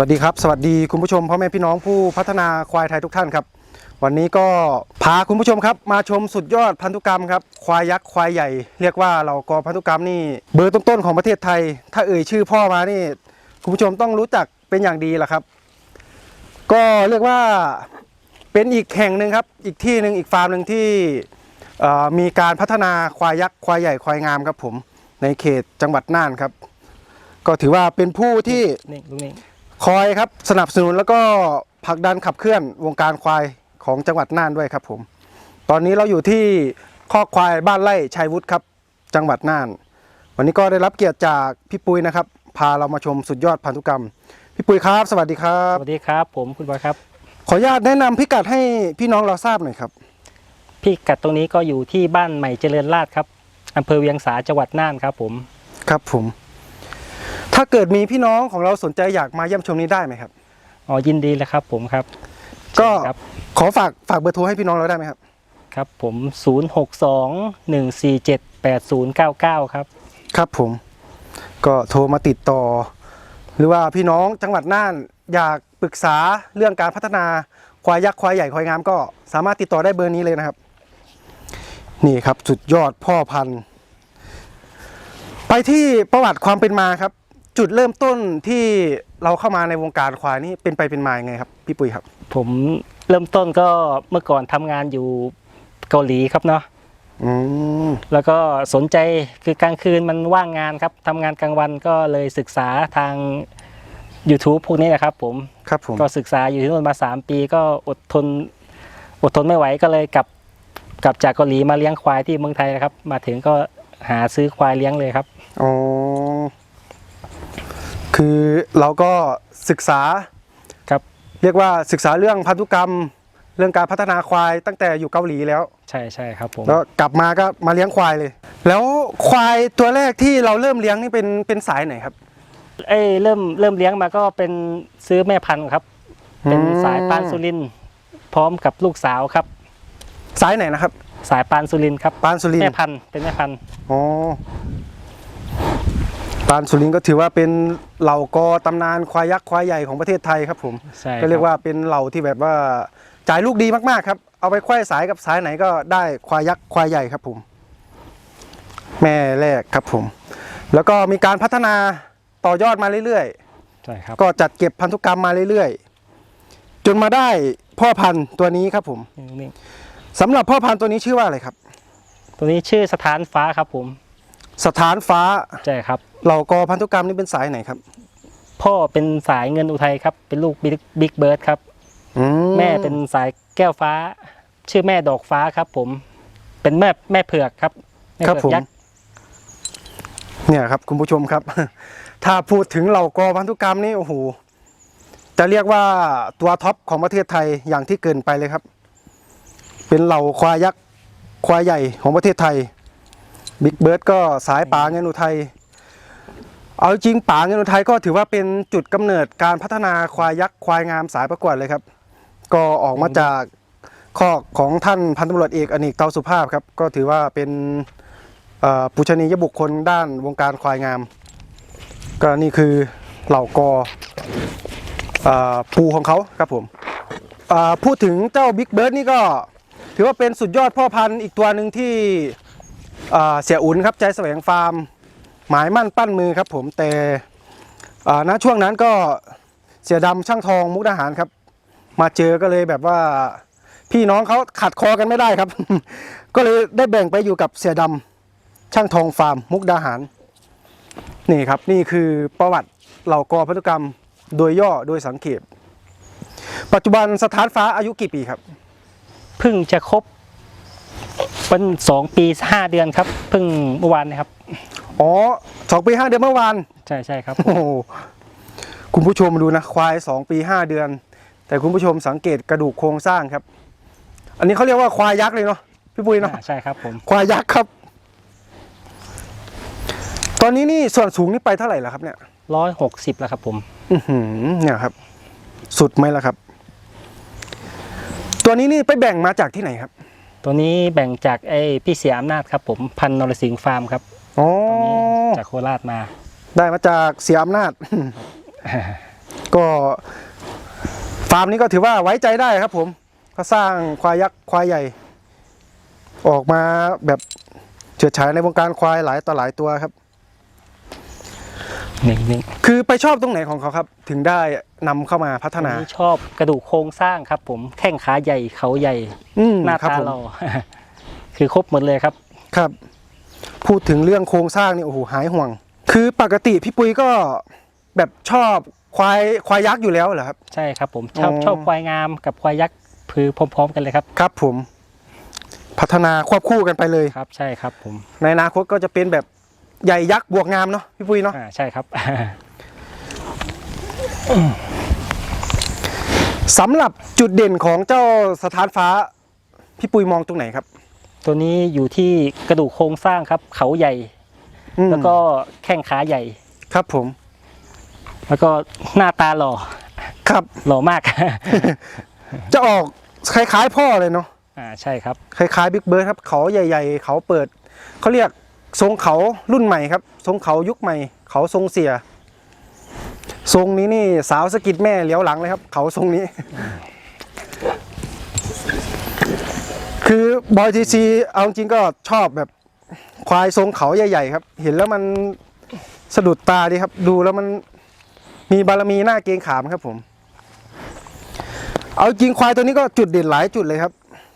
วัสดีครับ สวัสดีคุณผู้ชมพ่อแม่พี่น้องผู้พัฒนาควายไทยทุกท่านครับ วันนี้ก็พาคุณผู้ชมครับ มาชมสุดยอดพันธุกรรมครับ ควายยักษ์ควายใหญ่ เรียกว่าเรากอพันธุกรรมนี่เบอร์ต้นๆของประเทศไทย ถ้าเอ่ยชื่อพ่อมานี่ คุณผู้ชมต้องรู้จักเป็นอย่างดีแหละครับ ก็เรียกว่าเป็นอีกแห่งหนึ่งครับ อีกที่หนึ่งอีกฟาร์มหนึ่งที่มีการพัฒนาควายยักษ์ควายใหญ่ควายงามครับผมในเขตจังหวัดน่านครับ ก็ถือว่าเป็นผู้ที่นี่ลุงนี่ คอยครับสนับสนุนแล้วก็ผลักดันขับเคลื่อนวงการควายของจังหวัดน่านด้วยครับผม ตอนนี้เราอยู่ที่คอกควายบ้านไร่ชัยวุฒิครับ จังหวัดน่าน วันนี้ก็ได้รับเกียรติจากพี่ปุ้ยนะครับ พาเรามาชมสุดยอดพันธุกรรม พี่ปุ้ยครับ สวัสดีครัสบวัสดีครับ ผมคุณบอยครับ ขออนุญาตแนะนำพิกัดให้พี่น้องเราทราบหน่อยครับ พี่กัดตรงนี้ก็อยู่ที่บ้านใหม่เจริญราษฎร์ครับอำเภอเวียงสาจังหวัดน่านครับผม ครับผม ถ้าเกิดมีพี่น้องของเราสนใจอยากมาเยี่ยมชมนี้ได้ไหมครับ อ๋อยินดีเลยครับผมครับก็ครับขอฝากฝากเบอร์โทรให้พี่น้องเราได้ไหมครับ ครับผม 0 6 2 1 4 7 8 0 9 9 ครับ ครับผม ก็โทรมาติดต่อ หรือว่าพี่น้องจังหวัดน่านอยากปรึกษาเรื่องการพัฒนาควายยักษ์ควายใหญ่ควายงามก็สามารถติดต่อได้เบอร์นี้เลยนะครับ นี่ครับสุดยอดพ่อพันธุ์ ไปที่ประวัติความเป็นมาครับ จุดเริ่มต้นที่เราเข้ามาในวงการควายนี่เป็นไปเป็นมายังไงครับ พี่ปุ้ยครับ ผมเริ่มต้นก็เมื่อก่อนทำงานอยู่เกาหลีครับเนาะอืมแล้วก็สนใจคือกลางคืนมันว่างงานครับทำงานกลางวันก็เลยศึกษาทาง YouTube พวกนี้นะครับ ผมครับผมก็ศึกษาอยู่ที่นู่นมา 3 ปี ก็อดทนอดทนไม่ไหวก็เลยกลับกลับจากเกาหลีมาเลี้ยงควายที่เมืองไทยนะครับ มาถึงก็หาซื้อควายเลี้ยงเลยครับอ๋อ คือเราก็ศึกษาครับเรียกว่าศึกษาเรื่องพันธุกรรม เรื่องการพัฒนาควายตั้งแต่อยู่เกาหลีแล้ว ใช่ใช่ครับผมแล้วกลับมาก็มาเลี้ยงควายเลย แล้วควายตัวแรกที่เราเริ่มเลี้ยงนี่เป็นเป็นสายไหนครับเอ้ยเริ่มเริ่มเลี้ยงมาก็เป็นซื้อแม่พันธุ์ครับ เป็นอืมสายปานสุรินทร์พร้อมกับลูกสาวครับ สายไหนนะครับ สายปานสุรินทร์ครับปานสุรินทแม่ร์พันธุ์เป็นแม่พันธุ์อ๋อ ปานสุรินทร์ก็ถือว่าเป็นเหล่ากอตำนานควายยักษ์ควายใหญ่ของประเทศไทยครับผมใช่ก็เรียกคบว่าเป็นเหล่าที่แบบว่าจ่ายลูกดีมากๆครับเอาไปไขว้สายกับสายไหนก็ได้ควายยักษ์ควายใหญ่ครับผม แม่แรกครับผม แล้วก็มีการพัฒนาต่อยอดมาเรื่อยใช่ครับๆ ก็จัดเก็บพันธุกรรมมาเรื่อยๆ จนมาได้พ่อพันธุ์ตัวนี้ครับผมนี่สำหรับพ่อพันธุ์ตัวนี้ชื่อว่าอะไรครับ ตัวนี้ชื่อสถานฟ้าครับผม สถานฟ้า ใช่ครับเหล่ากอพันธุกรรมนี่เป็นสายไหนครับพ่อเป็นสายเงินอุทัยครับ เป็นลูกบิ๊กเบิร์ดครับ อืแม่เป็นสายแก้วฟ้า ชื่อแม่ดอกฟ้าครับ ผม เป็นแม่แม่เผือกครับแม่ครับเผืผอกมยักษ์เนี่ยครับ คุณผู้ชมครับ ถ้าพูดถึงเหล่ากอพันธุกรรมนี่โอ้โหจะเรียกว่าตัวท็อปของประเทศไทยอย่างที่เกินไปเลยครับ เป็นเหล่าควายยักษ์ควายใหญ่ของประเทศไทย บิ๊กเบิร์ดก็สายป่าเงินอุทัยเอาจริงป่าเงินอุทัยก็ถือว่าเป็นจุดกำเนิดการพัฒนาควายยักษ์ควายงามสายประกวดเลยครับ ก็ออกมาจากข้อของท่านพันตำรวจเอกอเนกเตาสุภาพครับ ก็ถือว่าเป็นปุชนียบุคคลด้านวงการควายงาม ก็นี่คือเหล่ากอปูของเขาครับผมพูดถึงเจ้าบิ๊กเบิร์ดนี่ก็ถือว่าเป็นสุดยอดพ่อพันธุ์อีกตัวหนึ่งที่ เสียอุ่นครับใจแสวงฟาร์ม หมายมั่นปั้นมือครับผมแต่ณช่วงนั้นก็เสียดำช่างทองมุกดาหารครับ มาเจอก็เลยแบบว่าพี่น้องเขาขัดคอกันไม่ได้ครับ ก็เลยได้แบ่งไปอยู่กับเสียดำช่างทองฟาร์มมุกดาหาร นี่ครับนี่คือประวัติเหล่ากอพันธุกรรมโดยย่อโดยสังเขปปัจจุบันสถานฟ้าอายุกี่ปีครับ เพิ่งจะครบ เป็นสองปีห้าเดือนครับเพิ่งเมื่อวานนะครับอ๋อสองปีห้าเดือนเมื่อวาน ใช่ใช่ครับโอ้โหคุณผู้ชมดูนะควายสองปีห้าเดือน แต่คุณผู้ชมสังเกตกระดูกโครงสร้างครับ อันนี้เขาเรียกว่าควายยักษ์เลยเนาะพี่ปุ้ยเนาะอ่าใช่ครับผมควายยักษ์ครับ ตอนนี้นี่ส่วนสูงนี่ไปเท่าไหร่แล้วครับเนี่ย ร้อยหกสิบแล้วครับผม อือหือเนี่ยครับ สุดไหมล่ะครับ ตัวนี้นี่ไปแบ่งมาจากที่ไหนครับ ตัวนี้แบ่งจากไอ้พี่เสียอำนาจครับ ผมพันนรสิงห์ฟาร์มครับอ๋อตัวนี้จากโคราชมา ได้มาจากเสียอำนาจ ก็ฟาร์มนี้ก็ถือว่าไว้ใจได้ครับ ผมก็สร้างควายยักษ์ควายใหญ่ ออกมาแบบเฉิดฉายในวงการควายหลายต่อหลายตัวครับห นึ่งหนึ่งคือไปชอบตรงไหนของเขาครับ ถึงได้นำเข้ามาพัฒอันนานี้ชอบกระดูกโครงสร้างครับ ผมแข้งขาใหญ่เขาใหญ่อืมหน้าครับตาผมหล่อคือครบหมดเลยครับครับ พูดถึงเรื่องโครงสร้างนี่โอ้โหหายห่วง คือปกติพี่ปุ้ยก็แบบชอบควายควายยักษ์อยู่แล้วเหรอครับ ใช่ครับ ผมชอบอ๋อชอบควายงามกับควายยักษ์คือพร้อม ๆ กันเลยครับ ครับผม พัฒนาควบคู่กันไปเลยครับ ใช่ครับผม ในอนาคตก็จะเป็นแบบ ใหญ่ยักษ์บวกงามเนาะพี่ปุ้ยเนาะอ่าใช่ครับ สำหรับจุดเด่นของเจ้าสถานฟ้า พี่ปุ้ยมองตรงไหนครับตัวนี้อยู่ที่กระดูกโครงสร้างครับ เขาใหญ่ อืมแล้วก็แข้งขาใหญ่ ครับผมแล้วก็หน้าตาหล่อครับ หล่อมาก จะออกคล้ายๆ พ่อเลยเนาะอ่าใช่ครับ คล้ายๆบิ๊กเบิร์ดครับเขาใหญ่ ๆ เขาเปิดเขาเรียก ทรงเขารุ่นใหม่ครับ ทรงเขายุคใหม่ เขาทรงเสีย ทรงนี้นี่สาวสะกิดแม่เลี้ยวหลังเลยครับ เขาทรงนี้ คือบอยทีซีเอาจริงก็ชอบแบบควายทรงเขาใหญ่ ๆ ครับ เห็นแล้วมันสะดุดตาดีครับ ดูแล้วมันมีบารมีหน้าเกงขามครับผม เอาจริงควายตัวนี้ก็จุดเด่นหลายจุดเลยครับ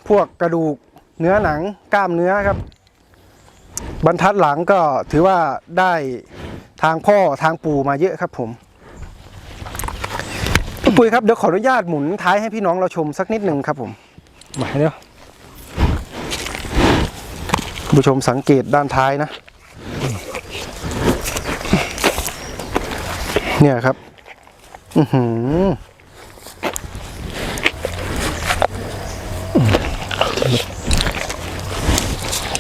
พวกกระดูกเนื้อหนังกล้ามเนื้อครับ บรรทัดหลังก็ถือว่าได้ทางพ่อทางปู่มาเยอะครับผมพี่ปุ้ยครับเดี๋ยวขออนุญาตหมุนท้ายให้พี่น้องเราชมสักนิดหนึ่งครับผมมาเดี๋ยวคุณผู้ชมสังเกตด้านท้ายนะ เนี่ยครับ อือหือ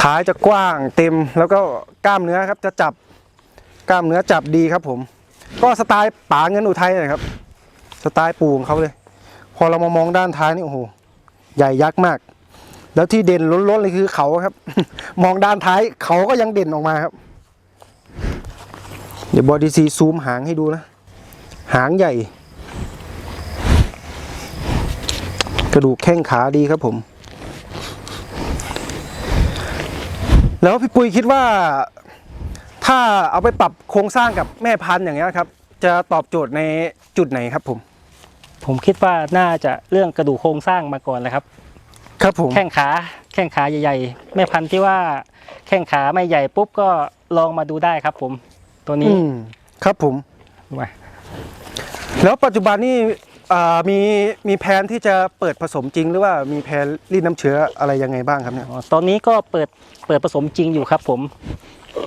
ท้ายจะกว้างเต็มแล้วก็กล้ามเนื้อครับจะจับกล้ามเนื้อจับดีครับผม ก็สไตล์ป๋าเงินอุทัยนะครับ สไตล์ปู่ของเขาเลย พอเรามามองด้านท้ายนี่โอ้โหใหญ่ยักษ์มาก แล้วที่เด่นล้นๆเลยคือเขาครับ มองด้านท้ายเขาก็ยังเด่นออกมาครับ เดี๋ยวบอดีซีซูมหางให้ดูนะ หางใหญ่ กระดูกแข้งขาดีครับผม แล้วพี่ปุ้ยคิดว่าถ้าเอาไปปรับโครงสร้างกับแม่พันธุ์อย่างเงี้ยครับ จะตอบโจทย์ในจุดไหนครับผม ผมคิดว่าน่าจะเรื่องกระดูกโครงสร้างมาก่อนเลยครับ ครับผมแข้งขาแข้งขาใหญ่ ๆ แม่พันธุ์ที่ว่าแข้งขาไม่ใหญ่ปุ๊บก็ลองมาดูได้ครับ ผม ตัวนี้อืมครับผมมาแล้วปัจจุบันนี่อ่า มีมีแผนที่จะเปิดผสมจริง หรือว่ามีแผนรีดน้ำเชื้ออะไรยังไงบ้างครับเนี่ย อ๋อตอนนี้ก็เปิดเปิดผสมจริงอยู่ครับผม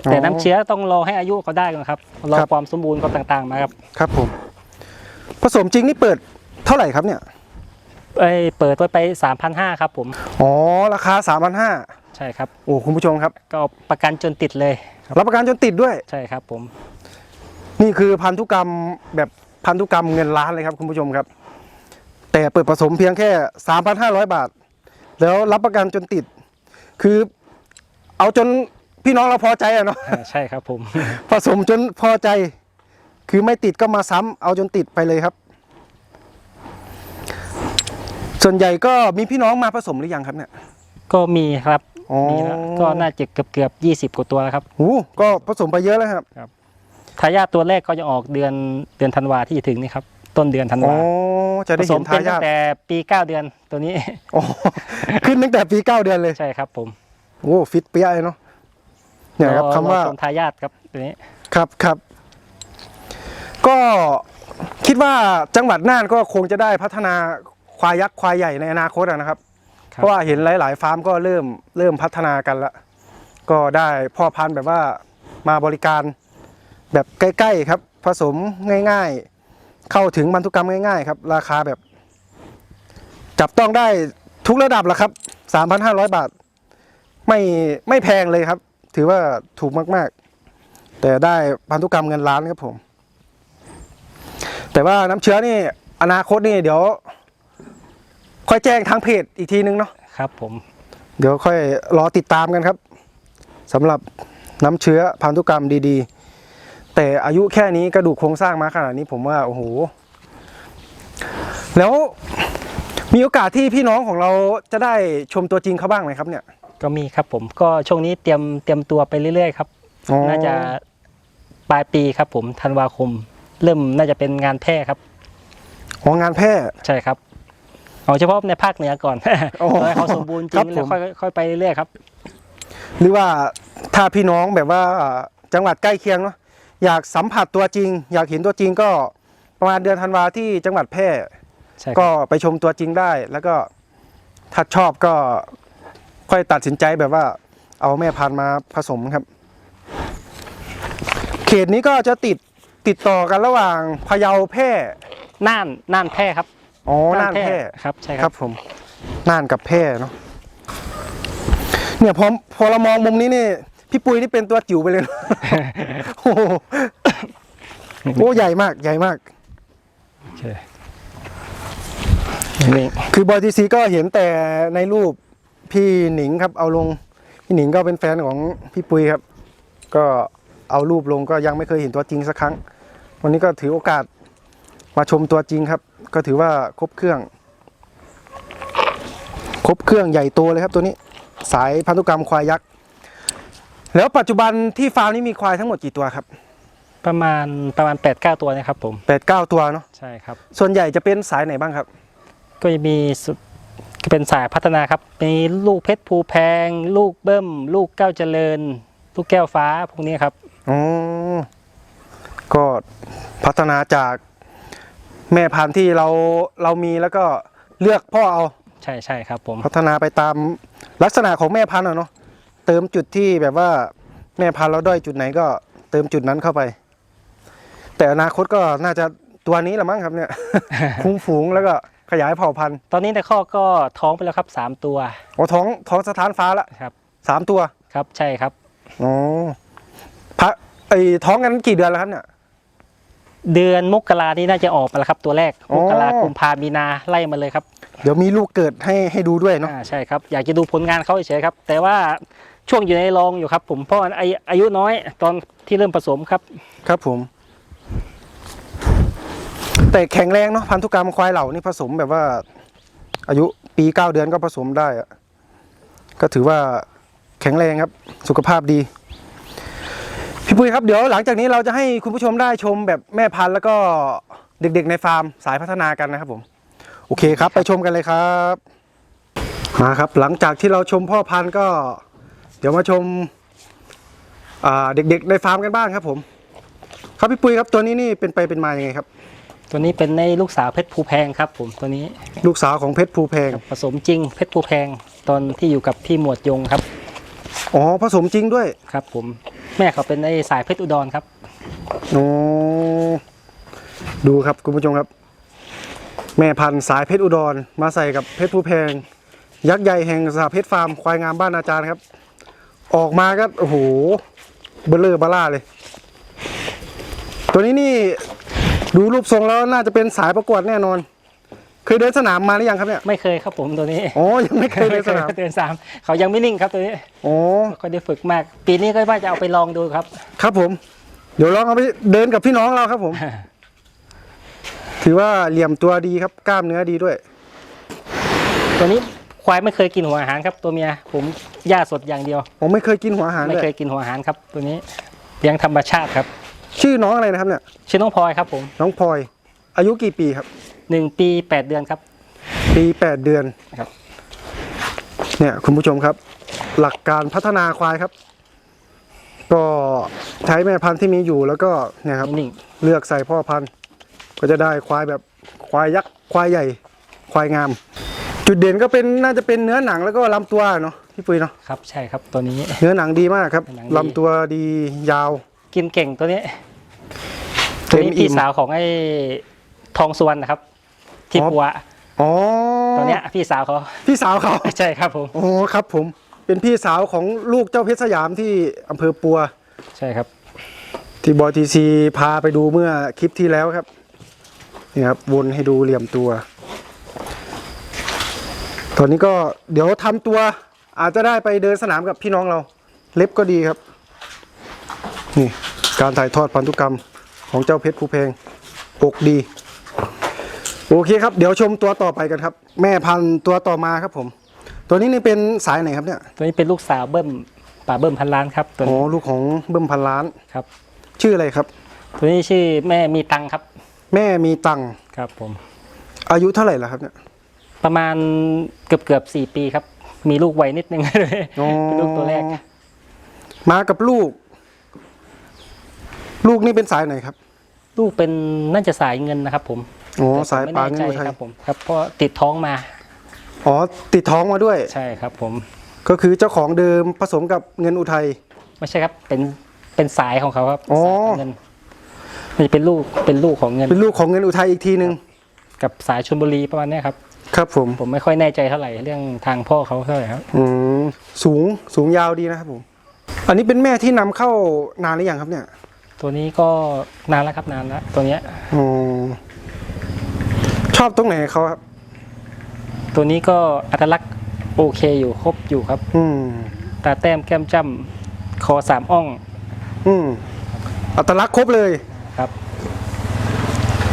แต่น้ำเชื้อต้องรอให้อายุเขาได้ก่อนครับรอครับ ความสมบูรณ์เขาต่างๆมาครับครับผม ผสมจริงนี่เปิดเท่าไหร่ครับเนี่ย เอ้ยเปิดไว้ไปสามพันห้าครับผมอ๋อ ราคา 3 5 0 0ใช่ครับ โอ้คุณผู้ชมครับ ก็ประกันจนติดเลยครับรับประกันจนติดด้วย ใช่ครับผม นี่คือพันธุกรรมแบบ พันธุกรรมเงินล้านเลยครับคุณผู้ชมครับ แต่เปิดผสมเพียงแค่ 3,500 บาท แล้วรับประกันจนติด คือเอาจนพี่น้องเราพอใจอะเนาะอ่าใช่ครับผม ผสมจนพอใจ คือไม่ติดก็มาซ้ำเอาจนติดไปเลยครับ ส่วนใหญ่ก็มีพี่น้องมาผสมหรือยังครับเนี่ย ก็มีครับอ๋อ มีแล้วก็น่าจะเกือบเกือบยี่สิบกว่าตัวแล้วครับ หูก็ผสมไปเยอะแล้วครับ ทายาทตัวแรกก็จะออกเดือนเดือนธันวาที่จะถึงนี่ครับ ต้นเดือนธันอ๋อวาจะผได้สเห็มนเป็นทาตั้ยางทแต่ปีเก้าเดือนตัวนี้อ๋อขึ้นตั้งแต่ปีเก้าเดือนเลยใช่ครับผมโอ้ฟิตเปี้ยเลยเนาะเนี่ยครับอคำว่ารอชมทายาทครับตัวนี้ ครับครับก็คิดว่าจังหวัดน่านก็คงจะได้พัฒนาควายยักษ์ควายใหญ่ในอนาคตอะนะครับ ครับ เพราะว่าเห็นหลาย ๆ ฟาร์มก็เริ่มเริ่มพัฒนากันละก็ได้พ่อพันธุ์แบบว่ามาบริการ แบบใกล้ๆครับ ผสมง่ายๆ เข้าถึงบรรทุกรรมง่ายๆ ครับ ราคาแบบ จับต้องได้ทุกระดับละครับ 3,500 บาท ไม่ไม่แพงเลยครับ ถือว่าถูกมากๆ แต่ได้พันธุกรรมเงินล้านครับผม แต่ว่าน้ำเชื้อนี่อนาคตนี่เดี๋ยว ค่อยแจ้งทางเพจอีกทีนึงเนาะครับ ผม เดี๋ยวค่อยรอติดตามกันครับสำหรับน้ำเชื้อพันธุกรรมดีๆ แต่อายุแค่นี้กระดูกโครงสร้างมาขนาดนี้ผมว่าโอ้โห แล้วมีโอกาสที่พี่น้องของเราจะได้ชมตัวจริงเขาบ้างไหมครับเนี่ย ก็มีครับผมก็ช่วงนี้เตรียมเตรียมตัวไปเรื่อยๆครับ อ๋อ น่าจะปลายปีครับผมธันวาคม เริ่มน่าจะเป็นงานแพร่ครับ อ๋องานแพร่ ใช่ครับเอาเฉพาะในภาคเหนือก่อนโอ้ให้เขาสมบูรณ์จครัริบงผแล้วมค่อยค่อยไปเรื่อยๆครับ หรือว่าถ้าพี่น้องแบบว่าจังหวัดใกล้เคียงเนาะ อยากสัมผัสตัวจริง อยากเห็นตัวจริงก็ประมาณเดือนธันวาที่จังหวัดแพร่ใช่ครับก็ไปชมตัวจริงได้ แล้วก็ถ้าชอบก็ค่อยตัดสินใจแบบว่า เอาแม่พันธุ์มาผสมครับ เขตนี้ก็จะติดติดต่อกันระหว่างพะเยาแพร่น่านน่านแพร่ครับอ๋อน่านแพร่ ครับใช่คครัรับบผมน่านกับแพร่เนาะเนี่ยพอพอเรามองมุมนี้นี่ พี่ปุ้ยนี่เป็นตัวจิ๋วไปเลยนะ โอ้โหโอ้ใหญ่มากใหญ่มาก โอเคนี่คือบอยทีซีก็เห็นแต่ในรูปพี่หนิงครับ เอาลงพี่หนิงก็เป็นแฟนของพี่ปุ้ยครับ ก็เอารูปลงก็ยังไม่เคยเห็นตัวจริงสักครั้ง วันนี้ก็ถือโอกาสมาชมตัวจริงครับ ก็ถือว่าครบเครื่อง ครบเครื่องใหญ่โตเลยครับตัวนี้ สายพันธุกรรมควายยักษ์ แล้วปัจจุบันที่ฟาร์มนี้มีควายทั้งหมดกี่ตัวครับประมาณประมาณ8ปดเก้าตัวนะครับผมแปดเก้าตัวเนาะใช่ครับ ส่วนใหญ่จะเป็นสายไหนบ้างครับ ก็จะมีสุดก็เป็นสายพัฒนาครับ มีลูกเพชรภูแพง ลูกเบิ้ม ลูกแก้วเจริญ ลูกแก้วฟ้าพวกนี้ครับอ๋อก็พัฒนาจากแม่พันธุ์ที่เราเรามีแล้วก็เลือกพ่อเอา ใช่ใช่ครับผมพัฒนาไปตามลักษณะของแม่พันธุ์อะเนาะ เติมจุดที่แบบว่าแม่พันธุ์เราด้อยจุดไหนก็เติมจุดนั้นเข้าไป แต่อนาคตก็น่าจะตัวนี้แหละมั้งครับเนี่ย คุ้มฝูงแล้วก็ขยายเผ่าพันธุ์ตอนนี้ในข้อก็ท้องไปแล้วครับสามตัวโอ้ท้องท้องสถานฟ้าละครับ สามตัวครับใช่ครับ อ๋อพระไอท้องกันกี่เดือนแล้วครับเนี่ย เดือนมกรานี่น่าจะออกมาแล้วครับ ตัวแรกอ๋อ มกรากุมภามีนาไล่มาเลยครับเดี๋ยวมีลูกเกิดให้ให้ดูด้วยเนาะ อ่าใช่ครับอยากจะดูผลงานเขาเฉยๆครับ แต่ว่า ช่วงอยู่ในรองอยู่ครับ ผมเพราะว่าอายุอายุน้อยตอนที่เริ่มผสมครับ ครับผม แต่แข็งแรงเนาะพันธุกรรมควายเหล่านี่ผสมแบบว่า อายุปีเก้าเดือนก็ผสมได้อะก็ถือว่าแข็งแรงครับ สุขภาพดี พี่ปุ้ยครับเดี๋ยวหลังจากนี้เราจะให้คุณผู้ชมได้ชมแบบแม่พันธุ์แล้วก็เด็กๆในฟาร์มสายพัฒนากันนะครับผม โอเคครับ ไปชมกันเลยครับ มาครับ หลังจากที่เราชมพ่อพันธุ์ก็ เดี๋ยวมาชมอ่าเด็กๆในฟาร์มกันบ้างครับผม ครับพี่ปุ้ยครับตัวนี้นี่เป็นไปเป็นมายังไงครับ ตัวนี้เป็นในลูกสาวเพชรภูแพงครับผมตัวนี้ลูกสาวของเพชรภูแพงผสมจริงเพชรภูแพงตอนที่อยู่กับพี่หมวดยงครับอ๋อผสมจริงด้วยครับ ผมแม่เขาเป็นในสายเพชรอุดรครับโอ้ดูครับคุณผู้ชมครับ แม่พันธุ์สายเพชรอุดรมาใส่กับเพชรภูแพง ยักษ์ใหญ่แห่งสาเพชรฟาร์มควายงามบ้านอาจารย์ครับ ออกมาก็โอ้โหเบลเลอร์บล่าเลย ตัวนี้นี่ดูรูปทรงแล้วน่าจะเป็นสายประกวดแน่นอน เคยเดินสนามมาหรือยังครับเนี่ยไม่เคยครับผมตัวนี้อ๋อยังไม่เคยเดินสนามเดินสามเขายังไม่นิ่งครับตัวนี้อ๋อไม่ค่อยได้ฝึกมาก ปีนี้ก็ว่าจะเอาไปลองดูครับ ครับผม เดี๋ยวลองเอาไปเดินกับพี่น้องเราครับผม ถือว่าเหลี่ยมตัวดีครับกล้ามเนื้อดีด้วย ตัวนี้ ควายไม่เคยกินหัวอาหารครับตัวเมียผมหญ้าสดอย่างเดียว ผมไม่เคยกินหัวอาหารไม่เลเคยยกินหัวอาหารครับตัวนี้เลี้ยงธรรมชาติครับชื่อน้องอะไรนะครับเนี่ย ชื่อน้องพลอยครับผมน้องพลอย อายุกี่ปีครับ หนึ่งปีแปดเดือนครับ ปีแปดเดือนครับ เนี่ยคุณผู้ชมครับ หลักการพัฒนาควายครับ ก็ใช้แม่พันธุ์ที่มีอยู่แล้วก็เนี่ยครับ นิ่งเลือกใส่พ่อพันธุ์ ก็จะได้ควายแบบควายยักษ์ควายใหญ่ ควายงาม จุดเด่นก็เป็นน่าจะเป็นเนื้อหนังแล้วก็ลำตัวเนาะพี่ปุ้ยเนาะๆครับใช่ครับตัวนี้ เนื้อหนังดีมากครับเนื้อหนังดี ลำตัวดียาว กินเก่งตัวนี้เต็มตัวนี้อิ่พี่ม สาวของไอ้ทองสวนนะครับ ที่อ๋อ ปัวอ๋อตัวเนี้ยพี่สาวเขาพี่สาวเขา ใช่ครับผมโอ้ครับผมเป็นพี่สาวของลูกเจ้าเพชรสยามที่อำเภอปัว ใช่ครับที่บอยทีซีพาไปดูเมื่อคลิปที่แล้วครับนี่ครับวนให้ดูเหลี่ยมตัว ตอนนี้ก็เดี๋ยวทำตัวอาจจะได้ไปเดินสนามกับพี่น้องเรา เล็บก็ดีครับ นี่การถ่ายทอดพันธุกรรมของเจ้าเพชรภูเพงอกดี โอเคครับ เดี๋ยวชมตัวต่อไปกันครับ แม่พันธุ์ตัวต่อมาครับผม ตัวนี้นี่เป็นสายไหนครับเนี่ย ตัวนี้เป็นลูกสาวเบิ้มป่าเบิ้มพันล้านครับตัวอ๋อนี้ลูกของเบิ้มพันล้าน ครับ ชื่ออะไรครับ ตัวนี้ชื่อแม่มีตังค์ครับ แม่มีตังค์ครับผม อายุเท่าไหร่แล้วครับเนี่ย ประมาณเกือบเกือบสี่ปีครับ มีลูกไวนิดนึงเลยอ๋อเป็นลูกตัวแรก มากับลูก ลูกนี่เป็นสายไหนครับ ลูกเป็นน่าจะสายเงินนะครับ ผมอ๋อแต่ผมสายปลาไม่เงินแน่อุใจทัยครับผมครับเพราะติดท้องมาอ๋อติดท้องมาด้วย ใช่ครับ ผม ก็คือเจ้าของเดิมผสมกับเงินอุทัยไม่ใช่ครับเป็นเป็นสายของเขาครับอ๋อสายของเงินมันจะเป็นลูกเป็นลูกของเงิน เป็นลูกของเงินอุทัยอีกทีหนึ่งกับสายชลบุรีประมาณเนี้ยครับ ครับผมผมไม่ค่อยแน่ใจเท่าไหร่เรื่องทางพ่อเขาเท่าไหร่ครับอืมสูงสูงยาวดีนะครับผม อันนี้เป็นแม่ที่นำเข้านานหรือยังครับเนี่ยตัวนี้ก็นานแล้วครับนานแล้วตัวเนี้ยอ๋อชอบตรงไหนเขาครับ ตัวนี้ก็อัตลักษณ์โอเคอยู่ครบอยู่ครับ อืม ตาแต้มแก้มจ้ำคอสามอ่อง อืมอัตลักษณ์ครบเลยครับ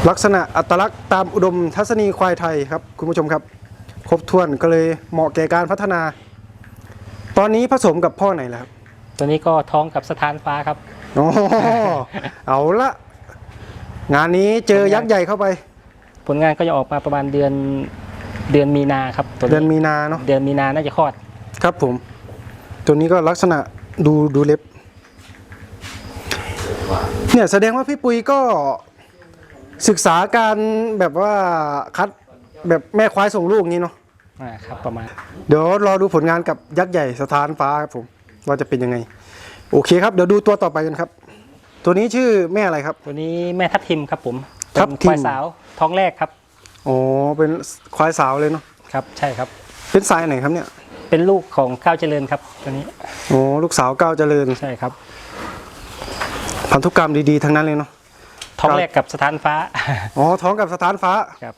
ลักษณะอัตลักษณ์ตามอุดมทัศนีควายไทยครับคุณผู้ชมครับ ครบถ้วนก็เลยเหมาะแก่การพัฒนา ตอนนี้ผสมกับพ่อไหนแล้วครับตัวนี้ก็ท้องกับสถานฟ้าครับอ๋อเอาละงานนี้เจอยักษ์ใหญ่เข้าไป ผลงานก็จะออกมาประมาณเดือนเดือนมีนาครับตัวเดือนนี้มีนาเนาะเดือนมีนาน่าจะคลอดครับผม ตัวนี้ก็ลักษณะดูดูเล็บ เนี่ยแสดงว่าพี่ปุยก็ ศึกษาการแบบว่าคัดแบบแม่ควายส่งลูกนี้เนาะอ่าครับประมาณ เดี๋ยวรอดูผลงานกับยักษ์ใหญ่สถานฟ้าครับผมว่าจะเป็นยังไง โอเคครับเดี๋ยวดูตัวต่อไปกันครับ ตัวนี้ชื่อแม่อะไรครับ ตัวนี้แม่ทับทิมครับผมทับทิม เป็นควายสาวท้องแรกครับ อ๋อเป็นควายสาวเลยเนาะครับ ใช่ครับ เป็นสายไหนครับเนี่ยเป็นลูกของข้าวเจริญครับ ตัวนี้ อ๋อลูกสาวก้าวเจริญ ใช่ครับ พันธุกรรมดีๆทั้งนั้นเลยเนาะ ท้องแรกกับสถานฟ้า อ๋อท้องกับสถานฟ้าครับ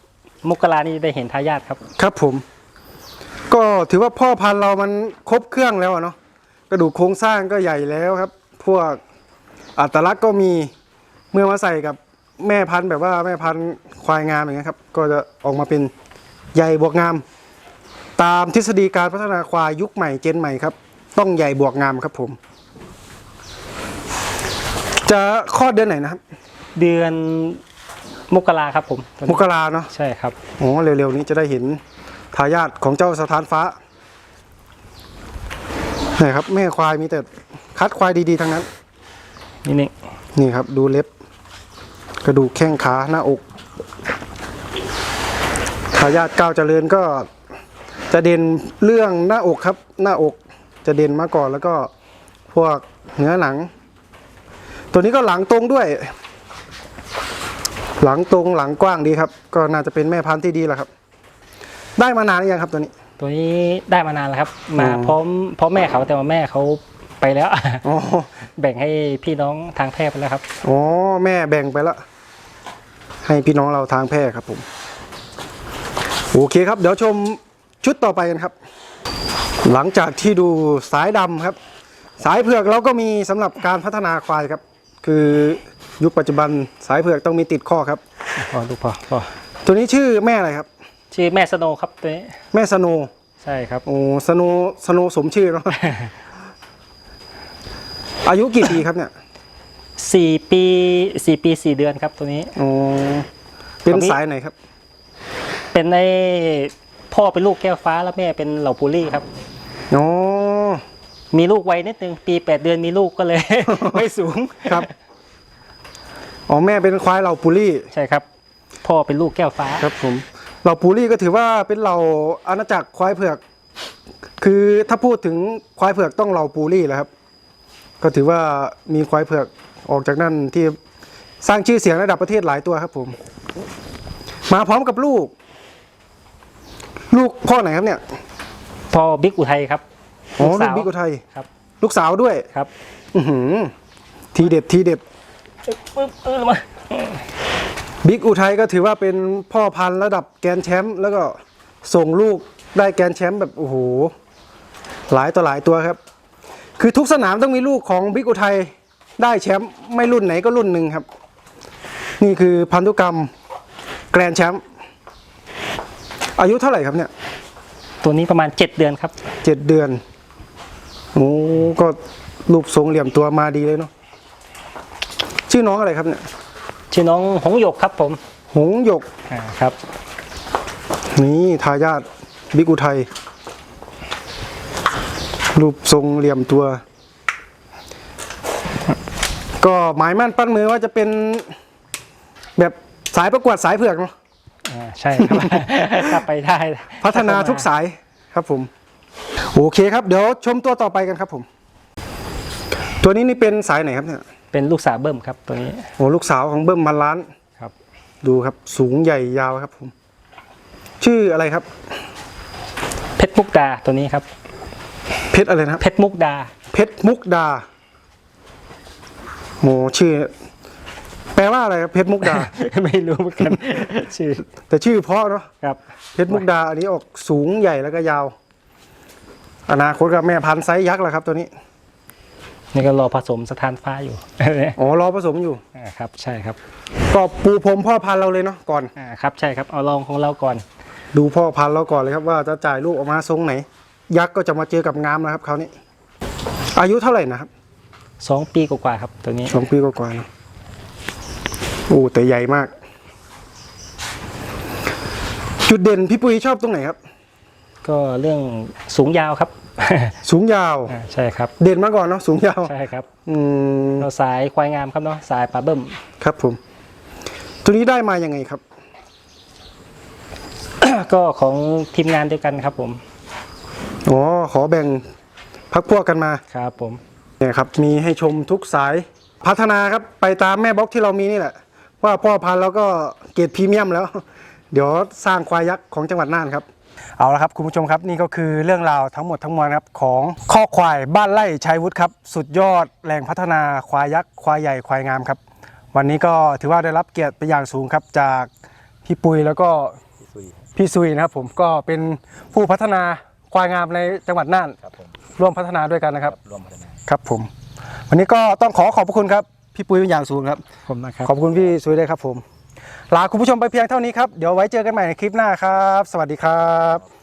มกรานี่ได้เห็นทายาทครับ ครับผม ก็ถือว่าพ่อพันธุ์เรามันครบเครื่องแล้วอะเนาะกระดูกโครงสร้างก็ใหญ่แล้วครับ พวกอัตลักษณ์ก็มีเมื่อมาใส่กับแม่พันธุ์แบบว่าแม่พันธุ์ควายงามอย่างเงี้ยครับ ก็จะออกมาเป็นใหญ่บวกงาม ตามทฤษฎีการพัฒนาควายยุคใหม่เจนใหม่ครับ ต้องใหญ่บวกงามครับผม จะคลอดเดือนไหนนะครับ เดือนมกราครับผมตัวมนี้กราเนาะใช่ครับโอ้เร็วๆนี้จะได้เห็นทายาทของเจ้าสถานฟ้านี่ครับแม่ควายมีแต่คัดควายดีๆทั้งนั้น นี่นี่นี่ครับ ดูเล็บ กระดูกแข้งขาหน้าอกทายาทก้าวเจริญก็จะเด่นเรื่องหน้าอกครับ หน้าอกจะเด่นมาก่อนแล้วก็พวกเนื้อหนัง ตัวนี้ก็หลังตรงด้วย หลังตรงหลังกว้างดีครับ ก็น่าจะเป็นแม่พันธุ์ที่ดีแหละครับ ได้มานานหรือยังครับตัวนี้ ตัวนี้ได้มานานแล้วครับ มาอ๋อพร้อมพร้อมแม่เขาแต่ว่าแม่เขาไปแล้วอ๋อแบ่งให้พี่น้องทางแพทย์ไปแล้วครับอ๋อแม่แบ่งไปละให้พี่น้องเราทางแพร่ครับผมโอเคครับ เดี๋ยวชมชุดต่อไปกันครับ หลังจากที่ดูสายดำครับ สายเผือกเราก็มีสำหรับการพัฒนาควายครับ คือ ยุคปัจจุบันสายเผือกต้องมีติดข้อครับ พอลูกพอพอตัวนี้ชื่อแม่อะไรครับ ชื่อแม่สโนว์ครับตัวนี้แม่สโนใช่ครับ โอ้สโนสโนสมชื่อเนาะ อายุกี่ปีครับเนี่ยสี่ปีสี่ปีสี่เดือนครับตัวนี้ โอ้เป็นตัวนี้สายไหนครับ เป็นในพ่อเป็นลูกแก้วฟ้าแล้วแม่เป็นเหล่าปูรี่ครับอ๋อมีลูกไวนิดนึงปีแปดเดือนมีลูกก็เลย ไม่สูง ครับ อ๋อแม่เป็นควายเหล่าปุรี่ใช่ครับ พ่อเป็นลูกแก้วฟ้า ครับผม เหล่าปุรี่ก็ถือว่าเป็นเหล่าอาณาจักรควายเผือก คือถ้าพูดถึงควายเผือกต้องเหล่าปูรี่แหละครับ ก็ถือว่ามีควายเผือกออกจากนั่นที่สร้างชื่อเสียงระดับประเทศหลายตัวครับผม มาพร้อมกับลูก ลูกพ่อไหนครับเนี่ยพ่อบิ๊กอุทัยครับอ๋อลูสากวบิ๊กอุทัยครับ ลูกสาวด้วยครับ อือหือทีเด็ดทีเด็ด ปึ๊บเออมาบิ๊กอุทัยก็ถือว่าเป็นพ่อพันธุ์ระดับแกรนด์แชมป์แล้วก็ส่งลูกได้แกรนด์แชมป์แบบโอ้โหหลายต่อหลายตัวครับ คือทุกสนามต้องมีลูกของบิ๊กอุทัยได้แชมป์ไม่รุ่นไหนก็รุ่นหนึ่งครับ นี่คือพันธุกรรมแกรนด์แชมป์อายุเท่าไหร่ครับเนี่ย ตัวนี้ประมาณ 7 เดือนครับเจ็ดเดือนโอ้ก็รูปทรงเหลี่ยมตัวมาดีเลยเนาะ ชื่อน้องอะไรครับเนี่ยชื่อน้องหงหยกครับผมหงหยกอ่าครับ นี่ทายาทบิ๊กอุทัยรูปทรงเหลี่ยมตัว ก็หมายมั่นปั้นมือว่าจะเป็นแบบสายประกวดสายเผือกเนาะอ่าใช่ครับ ถ้าไปได้พัฒนาทุกสายครับผม โอเคครับ เดี๋ยวชมตัวต่อไปกันครับผม ตัวนี้นี่เป็นสายไหนครับเนี่ย เป็นลูกสาวเบิ้มครับตัวนี้ โอ้ลูกสาวของเบิ้มมันล้านครับ ดูครับ สูงใหญ่ยาวครับผม ชื่ออะไรครับ เพชรมุกดาตัวนี้ครับ เพชรอะไรนะครับ เพชรมุกดา เพชรมุกดาโหชื่อ แปลว่าอะไรครับเพชรมุกดา ไม่รู้เหมือนกัน ชื่อแต่ชื่อเพราะเนาะครับ เพชรมุกดาอันนี้ออกสูงใหญ่แล้วก็ยาว อนาคตกับแม่พันธุ์ไซส์ยักษ์แหละครับตัวนี้ นี่ก็รอผสมสถานฟ้าอยู่ อ๋อรอผสมอยู่อ่าครับใช่ครับก็ปูพรมพ่อพันธุ์เราเลยเนาะก่อน อ่าครับใช่ครับเอาลองของเราก่อน ดูพ่อพันธุ์เราก่อนเลยครับว่าจะจ่ายลูกออกมาทรงไหน ยักษ์ก็จะมาเจอกับงามนะครับคราวนี้ อายุเท่าไหร่นะครับสองปีกว่าๆครับตัวนี้สองปีกว่าๆเนอะโอ้แต่ใหญ่มาก จุดเด่นพี่ปุ้ยชอบตรงไหนครับ ก็เรื่องสูงยาวครับ สูงยาว อ่าใช่ครับ เด่นมาก่อนเนาะสูงยาวใช่ครับอืมเราสายควายงามครับเนาะสายปลาเบิ้มครับผม ตัวนี้ได้มายังไงครับ ก็ของทีมงานเดียวกันครับผมอ๋อขอแบ่งพักพวกกันมาครับผมเนี่ยครับ มีให้ชมทุกสายพัฒนาครับไปตามแม่บล็อกที่เรามีนี่แหละ ว่าพ่อพันธุ์แล้วก็เกรดพรีเมียมแล้ว เดี๋ยวสร้างควายยักษ์ของจังหวัดน่านครับ เอาละครับคุณผู้ชมครับนี่ก็คือเรื่องราวทั้งหมดทั้งมวลครับของข้อควายบ้านไร่ชัยวุฒิครับ สุดยอดแหล่งพัฒนาควายยักษ์ควายใหญ่ควายงามครับ วันนี้ก็ถือว่าได้รับเกียรติเป็นอย่างสูงครับจากพี่ปุยแล้วก็พี่ซุยนะครับผมก็เป็นผู้พัฒนาควายงามในจังหวัดน่านครับผมร่วมพัฒนาด้วยกันนะครับรวมพัฒนาครับผม วันนี้ก็ต้องขอขอบพระคุณครับ พี่ปุ้ยเป็นอย่างสูงครับ ผมนะครับ ขอบคุณพี่สุยด้วยครับผม ลาคุณผู้ชมไปเพียงเท่านี้ครับ เดี๋ยวไว้เจอกันใหม่ในคลิปหน้าครับ สวัสดีครับ